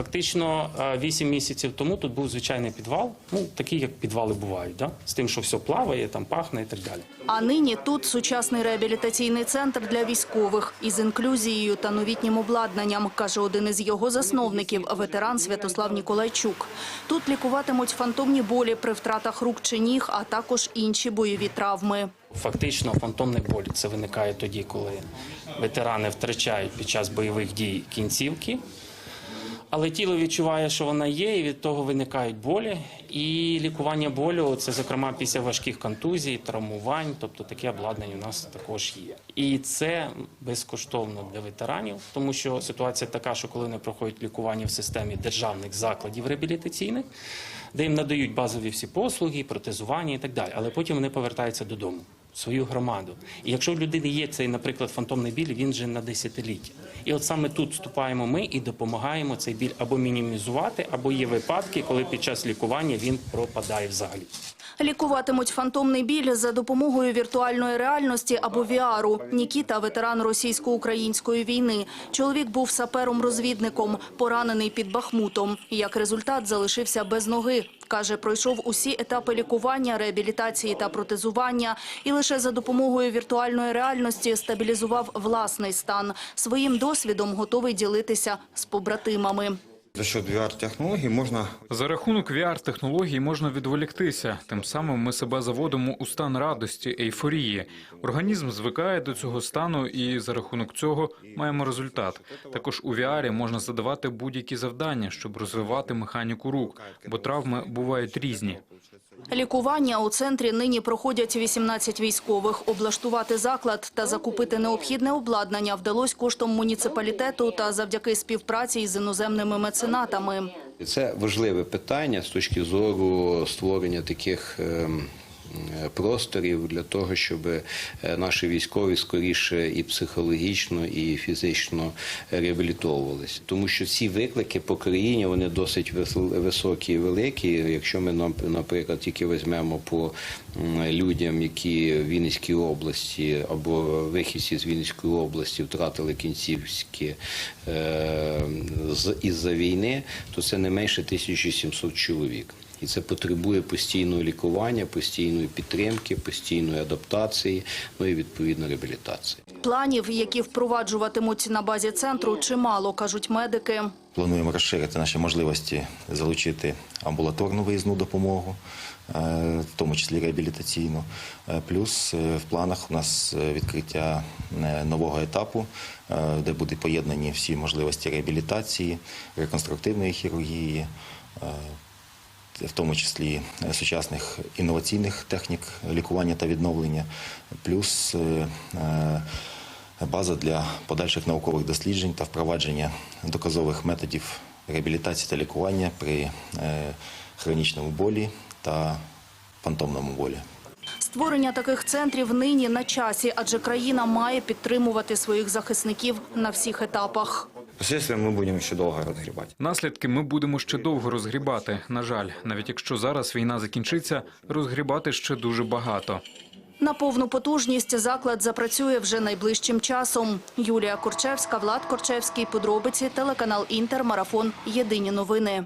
Фактично, е, 8 місяців тому тут був звичайний підвал, ну такий, як підвали бувають, да? з тим, що все плаває, там пахне і так далі. А нині тут сучасний реабілітаційний центр для військових із інклюзією та новітнім обладнанням, каже один із його засновників, ветеран Святослав Ніколайчук. Тут лікуватимуть фантомні болі при втратах рук чи ніг, а також інші бойові травми. Фактично, фантомний боль це виникає тоді, коли ветерани втрачають під час бойових дій кінцівки. Але тіло відчуває, що вона є, і від того виникають болі. І лікування болю це, зокрема, після важких контузій, травмувань, тобто таке обладнання у нас також є. І це безкоштовно для ветеранів, тому що ситуація така, що коли вони проходять лікування в системі державних закладів реабілітаційних, де їм надають базові всі послуги, протезування і так далі, але потім вони повертаються додому. Свою громаду, і якщо в людини є цей, наприклад, фантомний біль, він же на десятиліття. І от саме тут вступаємо ми і допомагаємо цей біль або мінімізувати, або є випадки, коли під час лікування він пропадає взагалі. Лікуватимуть фантомний біль за допомогою віртуальної реальності або VR. Нікіта – ветеран російсько-української війни. Чоловік був сапером-розвідником, поранений під Бахмутом. Як результат, залишився без ноги. Каже, пройшов усі етапи лікування, реабілітації та протезування і лише за допомогою віртуальної реальності стабілізував власний стан. Своїм досвідом готовий ділитися з побратимами. За счет VR-технологій можна За рахунок VR-технологій можна відволіктися. Тим самим ми себе заводимо у стан радості, ейфорії. Організм звикає до цього стану, і за рахунок цього маємо результат. Також у VR можна задавати будь-які завдання, щоб розвивати механіку рук, бо травми бувають різні. Лікування у центрі нині проходять 18 військових. Облаштувати заклад та закупити необхідне обладнання вдалося коштом муніципалітету та завдяки співпраці із іноземними меценатами. Це важливе питання з точки зору створення таких ем, просторів для того, щоб е, наші військові скоріше і психологічно, і фізично реабілітовувалися. Тому що ці виклики по країні вони досить високі і великі. Якщо ми наприклад тільки візьмемо по людям, які в Вінницькій області або вихідці з Вінницької області втратили кінцівські е, з- із-за війни, то це не менше 1700 чоловік. І це потребує постійного лікування, постійної підтримки, постійної адаптації, ну і відповідно реабілітації. Планів, які впроваджуватимуть на базі центру, чимало, кажуть медики. плануємо розширити наші можливості залучити амбулаторну виїзну допомогу, е, в тому числі реабілітаційну. Е, Плюс е, в планах у нас відкриття нового етапу, де будуть поєднані всі можливості реабілітації, реконструктивної хірургії. В тому числі сучасних інноваційних технік лікування та відновлення, плюс е, е, база для подальших наукових досліджень та впровадження доказових методів реабілітації та лікування при е, хронічному болі та фантомному болі. Створення таких центрів нині на часі, адже країна має підтримувати своїх захисників на всіх етапах. Последствия ми будемо ще довго розгрібати. Наслідки ми будемо ще довго розгрібати. На жаль, навіть якщо зараз війна закінчиться, розгрібати ще дуже багато. На повну потужність заклад запрацює вже найближчим часом. Юлія Корчевська, Влад Корчевський, подробиці, телеканал Інтер, марафон. Єдині новини.